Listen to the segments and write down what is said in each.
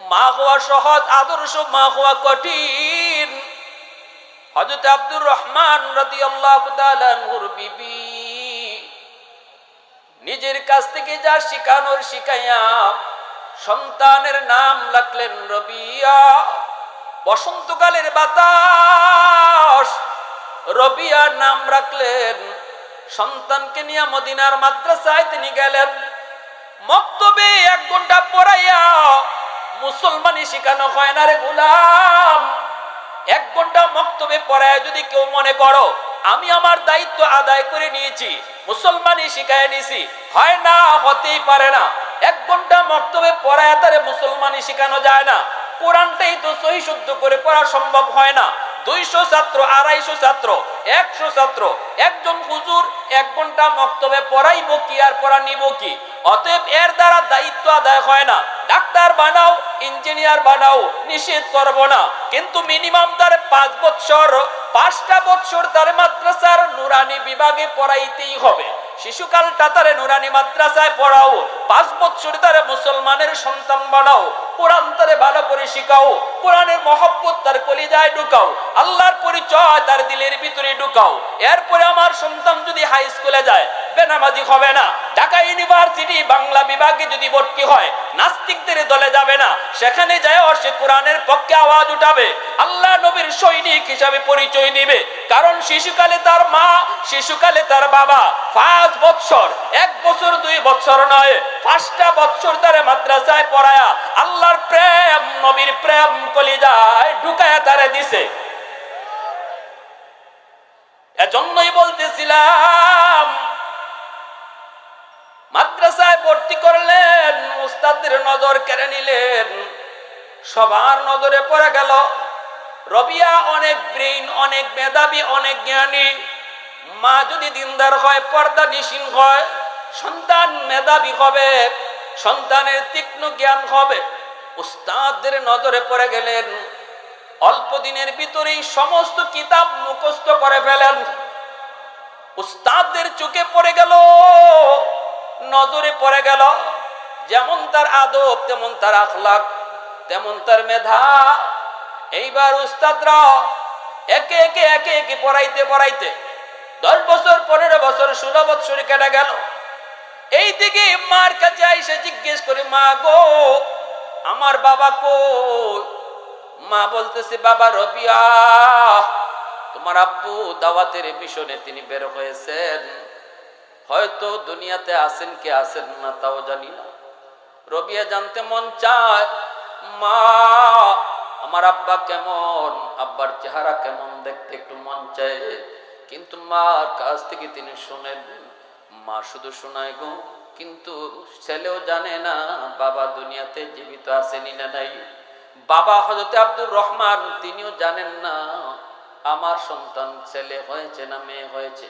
মা হওয়া সহজ, আদর্শ মা হওয়া কঠিন। হজরত আব্দুর রহমান রাদি আল্লাহ বিবি নিজের কাছ থেকে যা শিখানোর শিখাইয়া সন্তানের নাম রাখলেন রবিয়া। বসন্তকালের বাতাস, রবিয়া নাম রাখলেন। সন্তানকে নিয়ে মদিনার মাদ্রাসায় তিনি গেলেন। মক্তবে এক ঘণ্টা পড়াইয়া মুসলমানি শিখানো হয় না রে গুলাম। এক ঘণ্টা মক্তবে পড়ায় যদি কেউ মনে করো, আমি আমার দায়িত্ব আদায় করে নিয়েছি, মুসলমানি শিখায় নিছি, হয় না, হতেই পারে না। এক ঘণ্টা মক্তবে পড়ায় তারে মুসলমানি শিখানো যায় না। কোরআনটাই তো সহি শুদ্ধ করে পড়া সম্ভব হয় না। দুইশো ছাত্র, আড়াইশো ছাত্র, একশো ছাত্র, একজন হুজুর এক ঘণ্টা মক্তবে পড়াইব কি আর পড়া নিব কি? অতএব এর দ্বারা দায়িত্ব আদায় হয় না। ডাক্তার বানাও, ইঞ্জিনিয়ার বানাও, নিষেধ করব না। কিন্তু মিনিমাম তার পাঁচ বছর পাঁচটা বছর তার মাদ্রাসার নুরানি বিভাগে পড়াইতেই হবে। শিশুকালটা তারে নুরানি মাদ্রাসায় পড়াও, পাঁচ বছর তারে মুসলমানের সন্তান বানাও, কোরআন তারে ভালো করে শিখাও, কোরআনের মহব্বত তার কলিজায় ঢুকাও, আল্লাহর পরিচয় তার দিলের ভিতরে ঢুকাও। এরপরে আমার সন্তান যদি হাই স্কুলে যায় বেনামাজি হবে না। ঢাকা ইউনিভার্সিটি বাংলা বিভাগে যদি ভর্তি হয়, নাস্তিকদের দলে যাবে না। সেখানে যায় সে কোরআনের পক্ষে আওয়াজ উঠাবে। আল্লাহ নবীর সৈনিক হিসাবে পরিচয় দিবে। কারণ শিশুকালে তার মা, শিশুকালে তার বাবা। পাঁচ বছর এক বছর, দুই বছর নয়। পাঁচটা বছর তারে মাদ্রাসায় পড়ায়া আল্লাহর প্রেম, নবীর প্রেম কলিজায় ঢুকায়া তারে দিছে। এজন্যই বলতেছিলাম মাদ্রাসায় ভর্তি করলেন উস্তাদের নজর কেড়ে নিলেন। সবার নজরে পড়ে গেল, রবিয়া অনেক ব্রেইন অনেক মেধাবী, অনেক জ্ঞানী। মা যদি দিনদার হয়, পর্দা নিশীন হয়, সন্তান মেধাবী হবে, সন্তানের তীক্ষ্ণ জ্ঞান হবে। উস্তাদের নজরে পড়ে গেলেন, অল্প দিনের ভিতরেই সমস্ত কিতাব মুখস্থ করে ফেলেন। উস্তাদদের চোখে পড়ে গেল নজরে পড়ে গেল। যেমন তার আদব, তেমন তার আখলাক, তেমন তার মেধা। এইবার উস্তাদরা একে একে একে একে পড়াইতে পড়াইতে দশ বছর, পনেরো বছর, ষোলো বছর কেটে গেল। এই দিকে মার কাছে আইসে জিজ্ঞেস করে, মা গো, আমার বাবা কো মা বলতেছে, বাবা রবিয়া, তোমার আব্বু দাওয়াতের মিশনে তিনি বের হয়েছেন। হয়তো দুনিয়াতে আসেন কে আসেন না তাও জানি না। রবিয়া জানতে মন চায়, মা, আমার আব্বা কেমন? আব্বার চেহারা কেমন দেখতে একটু মন চায়। কিন্তু মার কাছ থেকে তিনি শোনেন, মা শুধু শোনায় গো, কিন্তু ছেলেও জানে না, বাবা দুনিয়াতে জীবিত আছেনি না নাই। বাবা হজরতে আব্দুর রহমান, তিনিও জানেন না, আমার সন্তান ছেলে হয়েছে না মেয়ে হয়েছে।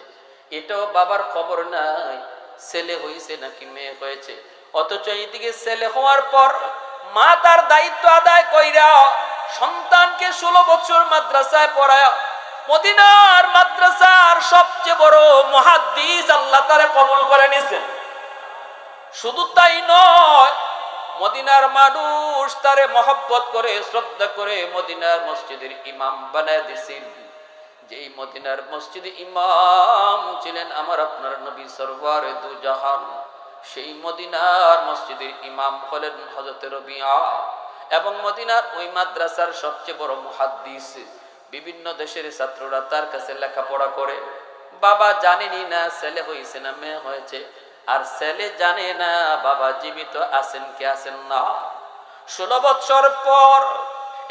এটাও বাবার খবর নাই। ছেলে হয়েছে নাকি মেয়ে হয়েছে? অথচ এইদিকে ছেলে হওয়ার পর মা তার দায়িত্ব আদায় কইরা সন্তানকে ষোলো বছর মাদ্রাসায় পড়ায়। মদিনার মাদ্রাসার সবচেয়ে বড় মহাদ্দিস আল্লাহ তারে কবল করে নিছেন শুধু তাই নয়, মদিনার মানুষ তারে মহব্বত করে, শ্রদ্ধা করে মদিনার মসজিদের ইমাম বানায় দিছেন যেই মদিনার মসজিদে ইমাম ছিলেন আমার আপনার নবী সরওয়ারে দু জাহান সেই মদিনার মসজিদের ইমাম হলেন হজরত রবিয়া। এবং মদিনার ওই মাদ্রাসার সবচেয়ে বড় মুহাদ্দিস, বিভিন্ন দেশের ছাত্ররা তার কাছে লেখাপড়া করে। বাবা জানেনি না, ছেলে হয়েছে না, মেয়ে হয়েছে। আর ছেলে জানে না, বাবা জীবিত আছেন কে আছেন না। ষোলো বছর পর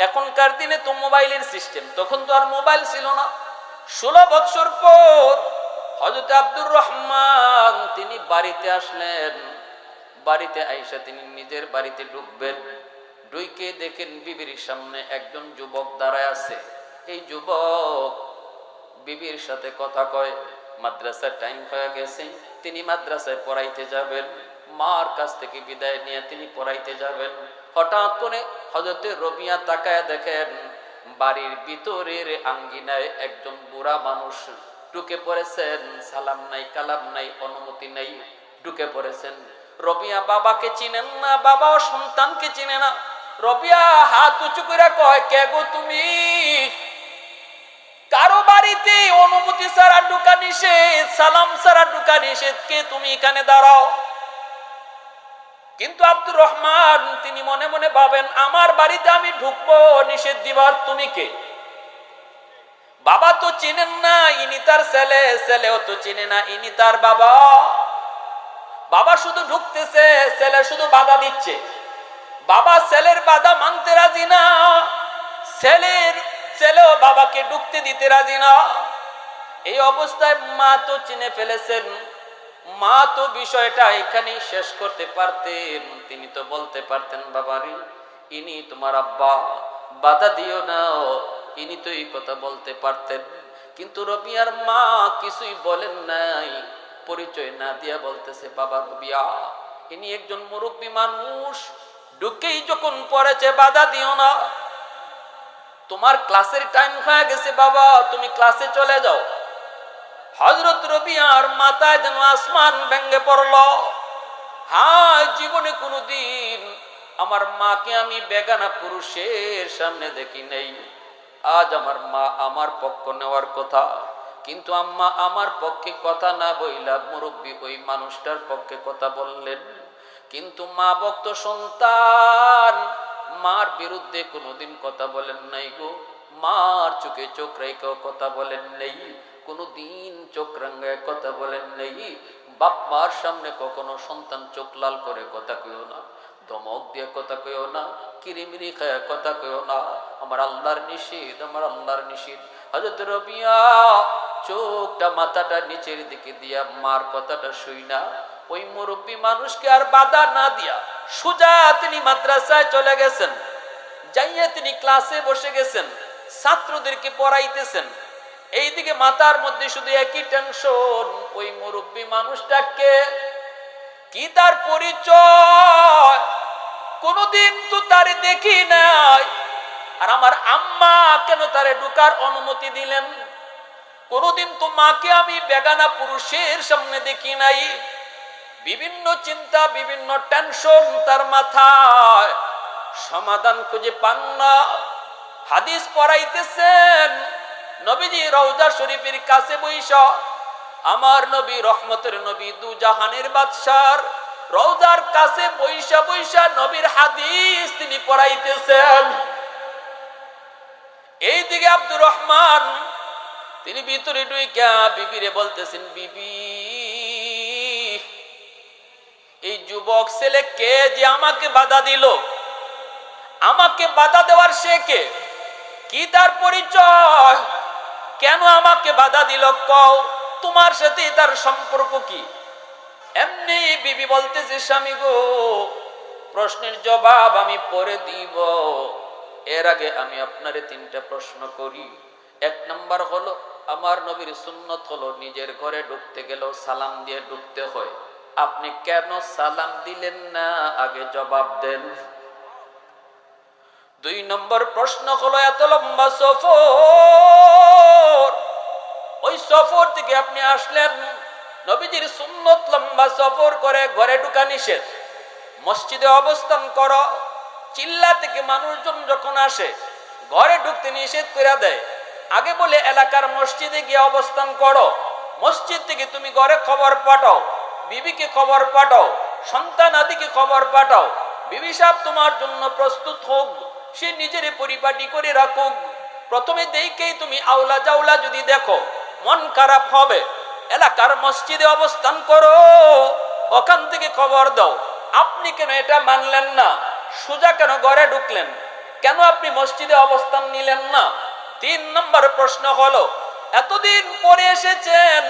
এখনকার দিনে তো মোবাইলের সিস্টেম তখন তো আর মোবাইল ছিল না। ষোলো বৎসর পর হজরত আব্দুর রহমান তিনি বাড়িতে আসলেন। বাড়িতে আইসা তিনি নিজের বাড়িতে ঢুকবেন। ঢুইকে দেখেন বিবির সামনে একজন যুবক দাঁড়ায় আছে। এই যুবক বিবির সাথে কথা কয়, মাদ্রাসার টাইম হয়ে গেছে, তিনি মাদ্রাসায় পড়াইতে যাবেন। মার কাছ থেকে বিদায় নিয়ে তিনি পড়াইতে যাবেন। হঠাৎ করে হজরতে রবিয়া তাকায় দেখেন বাড়ির ভিতরের আঙ্গিনায় একজন বুড়া মানুষ ঢুকে পড়েছেন। সালাম নাই, কালাম নাই, অনুমতি নাই, ঢুকে পড়েছেন। রবিয়া বাবাকে চিনেন না, বাবাও সন্তানকে চিনে না। রবিয়া হাত উঁচু করে কয়, কে গো তুমি? কারও বাড়িতে অনুমতি ছাড়া ঢুকা নিষেধ, সালাম ছাড়া ঢুকা নিষেধ, কে তুমি এখানে দাঁড়াও? কিন্তু আব্দুর রহমান, তিনি মনে মনে ভাবেন, আমার বাড়িতে আমি ঢুকবো নিষেধ দিবার, তুমি কে? বাবা তো চিনেন না, ইনি তার ছেলে, ছেলেও তো চিনে না, ইনি তার বাবা। বাবা শুধু ঢুকতেছে, ছেলে শুধু বাধা দিচ্ছে। বাবা ছেলের বাধা মানতে রাজি না, ছেলের ছেলেও বাবাকে ঢুকতে দিতে রাজি না। এই অবস্থায় মা তো চিনে ফেলেছেন মা তো বিষয়টা এখানেই শেষ করতে পারতেন। তিনি তো বলতে পারতেন, বাবারে, ইনি তোমার আব্বা, বাধা দিও না, ইনি তো এই কথা বলতে পারতেন। কিন্তু রবিয়ার মা কিছুই বলেন নাই, পরিচয় না দিয়া বলতেছে, বাবা রবিয়া, ইনি একজন মুরব্বী মানুষ, ঢুকেই যখন পড়েছে, বাধা দিও না। তোমার ক্লাসের টাইম হয়ে গেছে, বাবা, তুমি ক্লাসে চলে যাও। হজরত রবিয়ার মাথায় যেন আসমান ভেঙ্গে পড়ল। হায়, জীবনে কোনোদিন আমার মাকে আমি বেগানা পুরুষের সামনে দেখি নেই। আজ আমার মা আমার পক্ষ নেওয়ার কথা। কিন্তু আম্মা আমার পক্ষে কথা না বইলা মুরব্বী ওই মানুষটার পক্ষে কথা বললেন। কিন্তু মা ভক্ত সন্তান, মার বিরুদ্ধে কোনোদিন কথা বলেন নাই গো। মার চোখে চোখ রেখেও কথা বলেন নেই। কোনোদিন চোখ রাঙ্গায় কথা বলেন নেই। বাপ মার সামনে কখনো সন্তান চোখ লাল করে কথা কেউ না ধমক দিয়ে কথা কেউ না, কিরিমিরি খায় কথা কেউ না। আমার আল্লাহর নিষেধ, আমার আল্লাহর নিষেধ। হজরত রবিয়া চোখটা মাথাটা নিচের দিকে দিয়া মার কথাটা শুই না। ওই মুরব্বী মানুষকে আর বাধা না দিয়া সুজা তিনি মাদ্রাসায় চলে গেছেন। যাইয়া তিনি ক্লাসে বসে গেছেন। ছাত্রদেরকে পড়াইতেছেন। এইদিকে মাথার মধ্যে শুধু একই টেনশন ওই মুরব্বী মানুষটাকে কি তার পরিচয়? কোনদিন তো তারে দেখি নাই। আর আমার আম্মা কেন তারে ঢুকার অনুমতি দিলেন? কোনদিন তো মাকে আমি বেগানা পুরুষের সামনে দেখি নাই। বিভিন্ন চিন্তা, বিভিন্ন টেনশন তার মাথায়। সমাধান খুঁজে পান না। হাদিস পড়াইতেছেন। নবীজি রওজা শরীফের কাছে বইস আমার নবী রহমতের নবী দু জাহানের বাদশার রওজার কাছে বৈশা বৈশা নবীর হাদিস তিনি পড়াইতেছেন। এইদিকে আব্দুর রহমান তিনি ভিতরে ডুইকা বিবিরে বলতেছেন, বিবি, এই যুবক ছেলে কে যে আমাকে বাধা দিল? আমাকে বাধা দেওয়ার সে কে? কি তার পরিচয়? কেন আমাকে বাধা দিল? কও, তোমার সাথে তার সম্পর্ক কি? এমনি বিবি বলতেছে, স্বামী গো, প্রশ্নের জবাব আমি পরে দিব। এর আগে আমি আপনারে তিনটা প্রশ্ন করি। এক নাম্বার হলো, আমার নবীর সুন্নত হলো নিজের ঘরে ঢুকতে গেলেও সালাম দিয়ে ঢুকতে হয়। আপনি কেন সালাম দিলেন না? আগে জবাব দেন। দুই নম্বর প্রশ্ন হলো, এত লম্বা সফর ওই সফর থেকে আপনি আসলেন নবীজির সুন্নত লম্বা সফর করে ঘরে ঢুকা নিষেধ। মসজিদে অবস্থান করো, চিল্লা থেকে মানুষজন যখন আসে, ঘরে ঢুকতে নিষেধ করে দেয়। আগে বলে এলাকার মসজিদে গিয়ে অবস্থান করো, মসজিদ থেকে তুমি ঘরে খবর পাঠাও, বিবিকে খবর পাঠাও, সন্তান আদিকে খবর পাঠাও। বিবি সাহেব তোমার জন্য প্রস্তুত হোক, সে নিজের পরিপাটি করে রাখুক। প্রথমে দেখেই তুমি আওলা জাওলা যদি দেখো মন খারাপ হবে। এলাকার মসজিদে অবস্থান করো। ওখান থেকে খবর দাও। আপনি কেন এটা মানলেন না? সোজা কেন ঘরে ঢুকলেন? কেন আপনি মসজিদে অবস্থান নিলেন না? তিন নম্বর প্রশ্ন হলো, এতদিন পরে এসেছেন,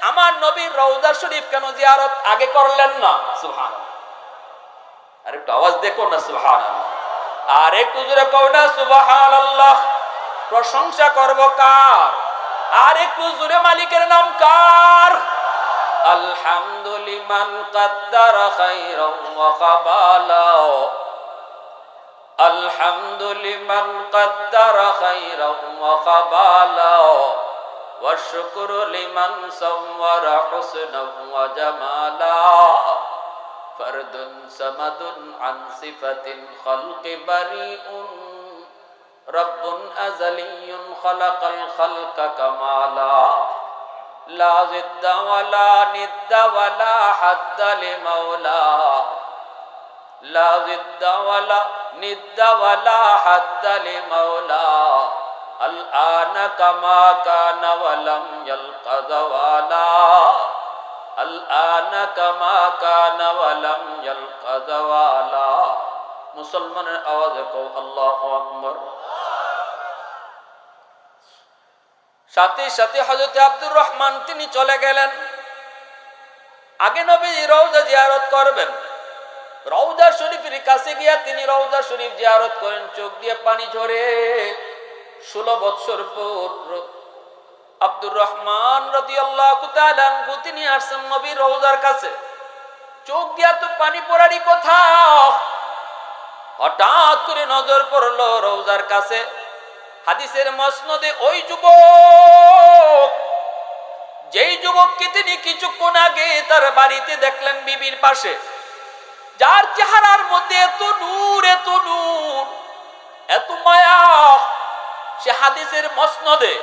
আমার নবীর রৌজা শরীফ কেন জিয়ারত আগে করলেন না? সুহান আর একটু আওয়াজ দেখো না সুহান আর একটু জোরে কও না আল্লাহ প্রশংসা করব কার? আর একটু জোরে মালিকের নাম কার আলহামদুলিমান কাদ্দার খাইরাও ওয়া কাবালাও আলহামদুলিমান কাদ্দার খাইরাও ওয়া কাবালাও والشكر لمن صور حسنا وجمالا فرد سمد عن صفة الخلق بريء رب أزلي خلق الخلق كمالا لا ضد ولا ند ولا حد لمولى لا ضد ولا ند ولا حد لمولى الآن كما كان ولم يلق زوالا الآن كما كان ولم يلق زوالا মুসলমানের আওয়াজে কও আল্লাহ আকবর সাথে সাথে হজরত আব্দুর রহমান তিনি চলে গেলেন। আগে নবী রৌজা জিয়ারত করবেন। রৌজা শরীফের কাছে গিয়া তিনি রৌজা শরীফ জিয়ারত করেন, চোখ দিয়ে পানি ঝরে। ষোলো বৎসর পর আব্দুর রহমান রদি আল্লাহ তিনি আসছেন নবীর রৌজার কাছে। চোখ দিয়া তো পানি পড়ারই কথা। হঠাৎ করে নজর পড়ল রৌজার কাছে। হাদিসের মসনদে ওই যুবক, যেই যুবককে তিনি কিছুক্ষণ আগে তার বাড়িতে দেখলেন বিবির পাশে, যার চেহারার মধ্যে এত নূর এত নূর, এত মায়া, সে হাদিসের মসনদে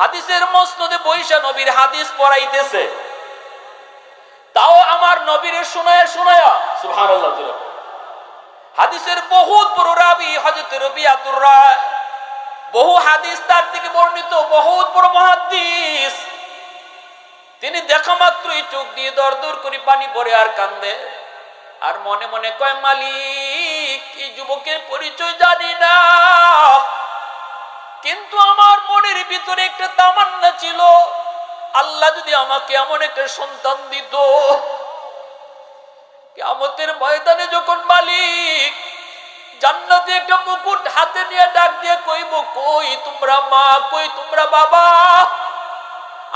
হাদিসের মসনদে বৈশা নবীর হাদিস পড়াইতেছে। তাও আমার নবীর শোনায়, শোনায়া, সুবহানাল্লাহ হাদিসের বহুত বড় রাবি, হযরত রবিয়াতুর রায় বহু হাদিস তার থেকে বর্ণিত, বহুত বড় মহাদিস। তিনি দেখা মাত্রই চোখ দিয়ে দর দর করে পানি পরে আর কান্দে। আর মনে মনে কয়, মালিক, এই যুবকের পরিচয় জানি না। কিন্তু আমার মনের ভিতরে একটা তামান্না ছিল। আল্লাহ যদি আমাকে এমন একটা সন্তান দিত কেমতের ময়দানে যখন মালিক জান্নাতে একটা মুকুট হাতে নিয়ে ডাক দিয়ে কইব, কই তোমরা মা? কই তোমরা বাবা?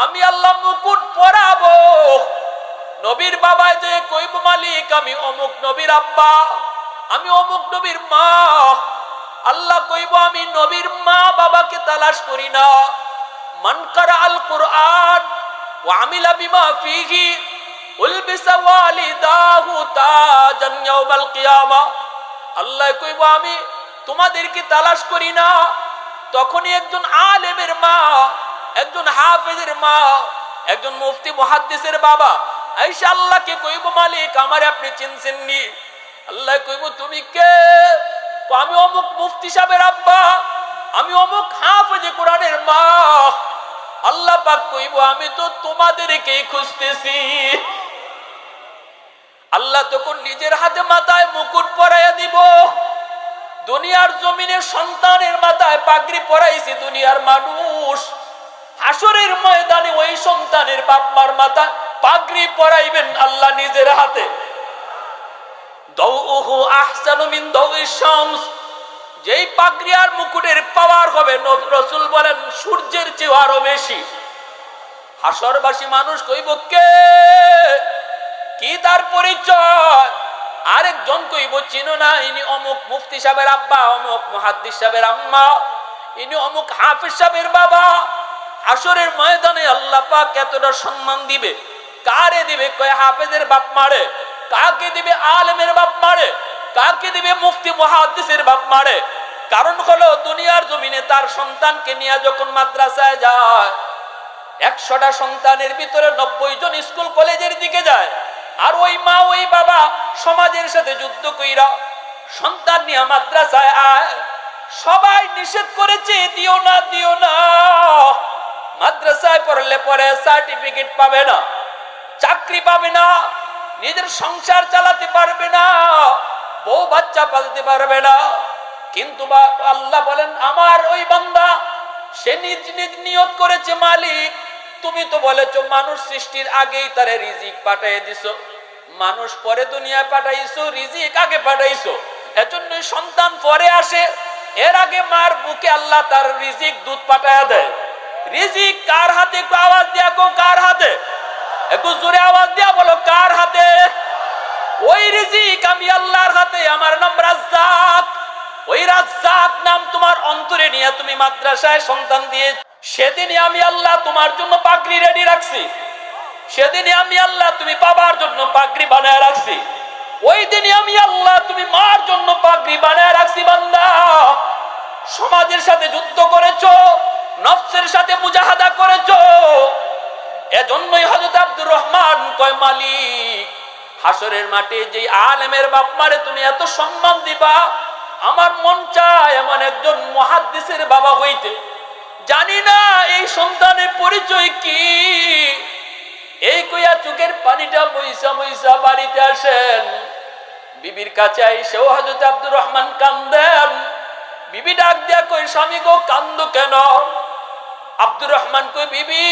আমি আল্লাহ মুকুট পরাবো। নবীর বাবা যে কইব, মালিক, আমি অমুক নবীর আব্বা, আমি অমুক নবীর মা। আল্লাহ কইব, আমি নবীর মা, বাবাকে তালাশ করি না। মান কারা আল কোরআন, ওয়া আমিলা বিমা ফিহি, উলবিসা ওয়ালিদাহু তাজান ইয়াউমাল কিয়ামা। আল্লাহ কইব, আমি তোমাদেরকে তালাশ করি না। তখনই একজন আলেমের মা, একজন হাফেজের মা, একজন মুফতি মুহাদ্দিসের বাবা আইসা আল্লাহকে কইব, মালিক, আমারে আপনি চিনছেননি। আল্লাহ কইব, তুমি কে, আমি অমুক মুফতি সাহেবের আব্বা। আমি অমুক হাফেজে কোরআনের মা। আল্লাহ পাক কইব, আমি তো তোমাদেরকেই খুঁজতেছি। আল্লাহ তখন নিজের হাতে মাথায় মুকুট পরাইয়া দিব। দুনিয়ার জমিনের সন্তানের মাথায় পাগড়ি পরাইছি দুনিয়ার মানুষ। হাসরের ময়দানে ওই সন্তানের বাপমার মাথায় পাগড়ি পরাইবেন আল্লাহ নিজের হাতে। যেই পাগড়ি আর মুকুটের পাওয়ার হবে রসুল বলেন, সূর্যের চেয়ে আরও বেশি। হাসরবাসী মানুষ কইব, কে? কি তার পরিচয়? আরেকজন কইব, চিনো না, ইনি অমুক মুফতি সাহেবের আব্বা, অমুক মুহাদ্দিস সাহেবের আম্মা, ইনি অমুক হাফিজ সাহেবের বাবা। আসরের ময়দানে আল্লাহ পাক এতটা সম্মান দিবে। কারে দিবে? কয়, হাফেজের বাপ মারে। কাকে দিবে? আলেমের বাপ মারে। কাকে দিবে? মুফতি মুহাদ্দিসের বাপ মারে। কারণ হলো, দুনিয়ার জমিনে তার সন্তানকে নিয়ে যখন মাদ্রাসায় যায়, একশোটা সন্তানের ভিতরে নব্বই জন স্কুল কলেজের দিকে যায়। আর ওই মা, ওই বাবা সমাজের সাথে যুদ্ধ কইরা সন্তান নিয়ে মাদ্রাসায় আয়। সবাই নিষেধ করেছে, দিও না দিও না। মাদ্রাসায় পড়লে পরে সার্টিফিকেট পাবে না, চাকরি পাবে না, নিজের সংসার চালাতে পারবে না, বউ বাচ্চা পালতে পারবে না। কিন্তু আল্লাহ বলেন, আমার ওই বান্দা, সে নিজ নিজ নিয়ত করেছে মালিক। তুমি তো বলেছ, মানুষ সৃষ্টির আগেই তারে রিজিক পাঠিয়ে দিছো। মানুষ পরে দুনিয়ায় পাঠাইছো, রিজিক আগে পাঠাইছো। এজন্য সন্তান পরে আসে, এর আগে মার বুকে আল্লাহ তার রিজিক দুধ পাঠায় দেয়। রিজিক কার হাতে? একটু আওয়াজ দিয়া কো কার হাতে? একটু জোরে আওয়াজ দিয়া বলো, কার হাতে? ওই রিজিক আমি আল্লাহর হাতে, আমার নাম রাজ্জাক। ওই রাজ্জাক নাম তোমার অন্তরে নিয়ে তুমি মাদ্রাসায় সন্তান দিয়ে সেদিনই আমি আল্লাহ তোমার জন্য পাগড়ি রেডি রাখছি। সেদিনই আমি আল্লাহ তুমি বাবার জন্য পাগড়ি বানায় রাখছি। ওই দিনই আমি আল্লাহ তুমি মার জন্য পাগড়ি বানায় রাখছি বান্দা। সমাজের সাথে যুদ্ধ করেছ, নফসের সাথে মুজাহাদা করেছ। এজন্যই হযরত আব্দুর রহমান কয়, মালিক, হাসরের মাঠে যে আলেমের বাপ মারে তুমি এত সম্মান দিবা, আমার মন চায় এমন একজন মহাদ্দিসের বাবা হইতে। জানি না এই সন্তানের পানিটা মইসা মইসা বাড়িতে আসেন। বিবির কাছে আইসেও হযরত আব্দুর রহমান কান্দেন। বিবি ডাক দিয়া কই স্বামী গো, কান্দো কেন? আব্দুর রহমান কই বিবি,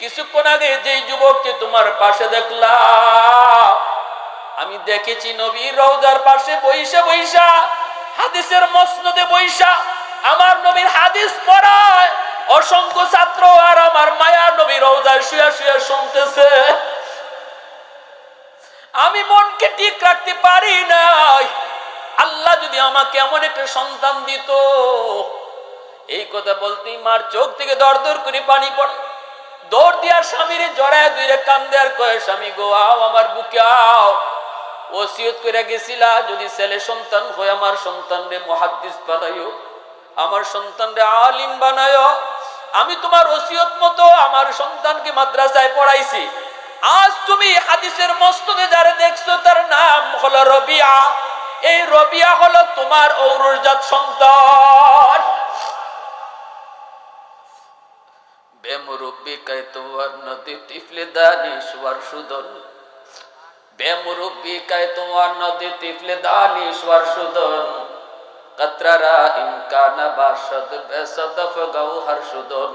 কিছুক্ষণ আগে যেই যুবককে তোমার পাশে দেখলাম আমি দেখেছি নবীর রওজার পাশে বইসা বইসা, হাদিসের মসনদে বইসা, আমার নবীর হাদিস পড়ায়। অসংখ্য ছাত্র আর আমার মায়ার নবীর রওজায় শুয়া শুয়া শুনতেছে। আমি মনকে ঠিক রাখতে পারি নাই। আল্লাহ যদি আমাকে এমন একটা সন্তান দিত, এই কথা বলতেই মার চোখ থেকে দর দর করে পানি পড়ে। দৌড় দিয়ার স্বামীর জড়ায় দুইরে কান্দে আর কয়ে, স্বামী গো, আও আমার বুকে আও। ওসিয়ত করে গেছিলা, যদি ছেলে সন্তান হয়, আমার সন্তান রে মহাদ্দিস বানাইও। আমার সন্তান রে আলিম বানায়ো আমি তোমার ওসিয়ত মতো আমার সন্তানকে মাদ্রাসায় পড়াইছি। আজ তুমি হাদিসের মস্তদে যারা দেখছ, তার নাম হলো রবিয়া। এই রবিয়া হলো তোমার ঔরজাত সন্তান। বেমুরব্বি কায়তোয়ার নদী তিফলে দানিশ্বর সুদন বেমুরব্বি কায়তোয়ার নদী তিফলে দানিশ্বর সুদন কতরা ইমকান বাসদ বেসদফ গৌহর সুদন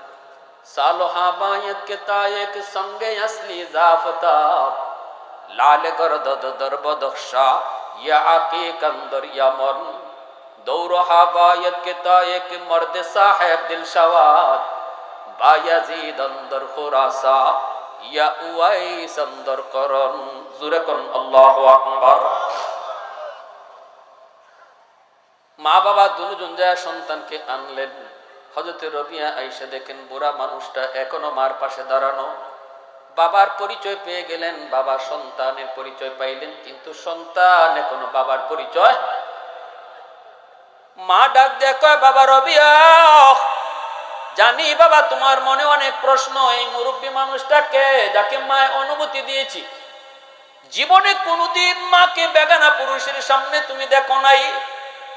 अंजुमन सालो हाबायत के तायक संगे असली जाफता लाल गरदद दरबदख्शा या आके कंदर यमन दौर हाबायत के तायक मर्द साहेब दिल शवाद বায়াজিদ অন্দর খুরাসা ইয়া উয়াইস অন্দর করন জুরে করন আল্লাহু আকবার মা বাবা দুজন যায় সন্তানকে আনলেন হজরতে রবিয়া আইসা দেখেন, বুড়া মানুষটা এখনও মার পাশে দাঁড়ানো। বাবার পরিচয় পেয়ে গেলেন, বাবা সন্তানের পরিচয় পাইলেন, কিন্তু সন্তান এখনও বাবার পরিচয় মা ডাক কয় বাবা রবিয়া, জানি বাবা তোমার মনে অনেক প্রশ্ন, এই মুরব্বী মানুষটাকে যাকে মায় অনুমতি দিয়েছি। জীবনে কোনোদিন মাকে বেগানা পুরুষের সামনে তুমি দেখো নাই।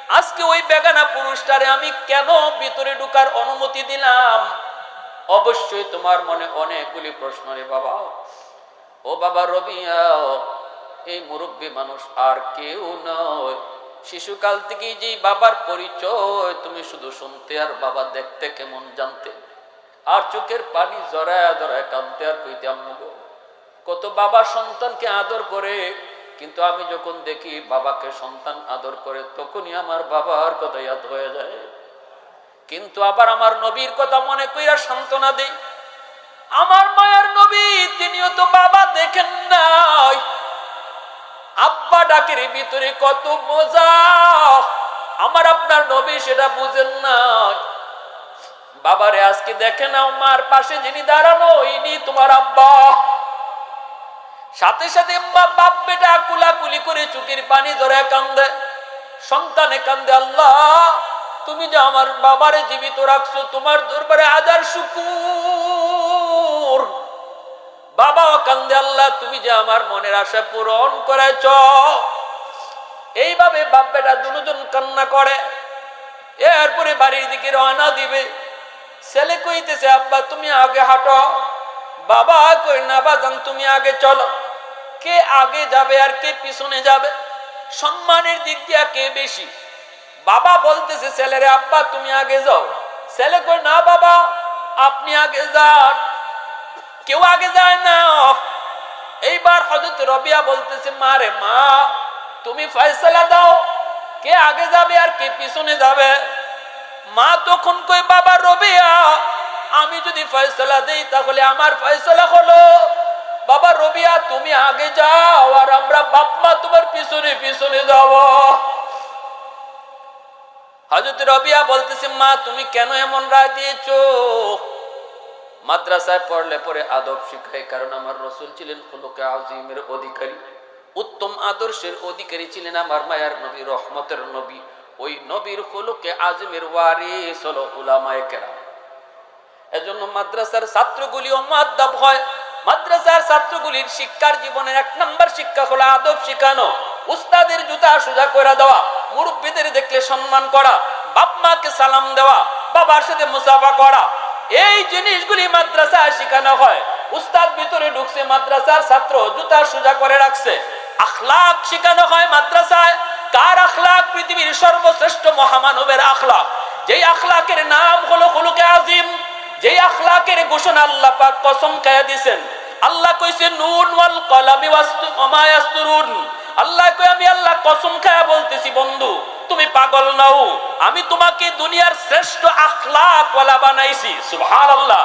আজকে ওই বেগানা পুরুষটারে আমি কেন ভিতরে ঢুকার অনুমতি দিলাম? অবশ্যই তোমার মনে অনেকগুলি প্রশ্ন রে বাবা। ও বাবা রবিয়া এই মুরব্বী মানুষ আর কেউ নয়। শিশুকাল থেকে যে বাবার পরিচয়, তুমি শুধু শুনতে আর বাবা দেখতে কেমন জানতে? আর চোখের পানি জড়ায় জড়ায় কানতে আর কইতে আম্মু কত বাবা সন্তানকে আদর করে কিন্তু আমি যখন দেখি বাবাকে সন্তান আদর করে, তখনই আমার বাবার কথা ইয়াদ হয়ে যায়। কিন্তু আবার আমার নবীর কথা মনে কইরা সান্ত্বনা দেই। আমার মায়ের নবী, তিনিও তো বাবা দেখেন নাই। আব্বা ডাকের ভিতরে কত মজা। আমার আপনার নবী সেটা বুঝেন না বাবারে আজকে দেখে নাও, মার পাশে যিনি দাঁড়ানো, ইনি তোমার আব্বা। সাথে সাথে বাপ বেটা কুলাকুলি করে চুকির পানি ধরে কান্দে। সন্তানে কান্দে, আল্লাহ, তুমি যে আমার বাবারে জীবিত রাখছো, তোমার দরবারে হাজার শুকুর। বাবা কান্দে, আল্লাহ, তুমি যে আমার মনের আশা পূরণ করেছ। এইভাবে বাপ বেটা দুজন কান্না করে। এরপরে বাড়ির দিকে রওনা দিবে। ছেলে কইতেছে, আব্বা, তুমি আগে হাঁটো। বাবা কই না বাজান, তুমি আগে চলো। কে আগে যাবে আর কে পিছনে যাবে? সম্মানের দিক দিয়া কে বেশি? বাবা বলতেছে, ছেলেরে আব্বা, তুমি আগে যাও। ছেলে কই না বাবা, আপনি আগে যান। কেউ আগে যায় না। এইবার হজরত রবিয়া বলতেছে, মা রে মা, তুমি ফয়সালা দাও। কে আগে যাবে আর কে পিছনে যাবে? মা তখন কই বাবা রবিয়া, আমি যদি ফয়সালা দেই, তাহলে আমার ফয়সালা হলো। বাবা রবিয়া, তুমি আগে যাও, আর আমরা বাপ মা তোমার পিছনে পিছনে যাব। হজরত রবিয়া বলতেছে, মা, তুমি কেন এমন রায় দিয়েছ? মাদ্রাসায় পড়লে পরে আদব শিখায়, কারণ আমার রসুল ছিলেন হলুকে আজিমের অধিকারী। উত্তম আদর্শের অধিকারী ছিলেন আমার মায়ার নবী, রহমতের নবী। ওই নবীর হলুকে আজমের ওয়ারিস হলো উলামায়ে কেরাম। এজন্য মাদ্রাসার ছাত্রগুলি অমাদ্দাব হয়। মাদ্রাসার ছাত্রগুলির শিক্ষার জীবনের এক নম্বর শিক্ষা হলো আদব শিখানো। উস্তাদের জুতা সোজা করে দেওয়া, মুরব্বীদের দেখলে সম্মান করা বাপ মাকে সালাম দেওয়া, বাবার সাথে মুসাফা করা। এই জিনিসগুলি মাদ্রাসায় শেখানো হয়। উস্তাদ ভিতরে ঢুকছে, মাদ্রাসার ছাত্র জুতা সোজা করে রাখছে। আখলাক শেখানো হয় মাদ্রাসায়। কার আখলাক? পৃথিবীর সর্বশ্রেষ্ঠ মহামানবের আখলাক। যেই আখলাকের নাম হলো হলুকে আজিম। যেই আখলাকের ঘোষণা আল্লাহ পাক কসম খায়া দিছেন। আল্লাহ কইছে, নুন ওয়াল কলামি ওয়াস্তু কমা ইয়াসতুরুন। আল্লাহ কই আমি আল্লাহ কসম খায়া বলতেছি, বন্ধু, তুমি পাগল নাও। আমি তোমাকে দুনিয়ার শ্রেষ্ঠ আখলাক ওয়ালা বানাইছি, সুবহানাল্লাহ।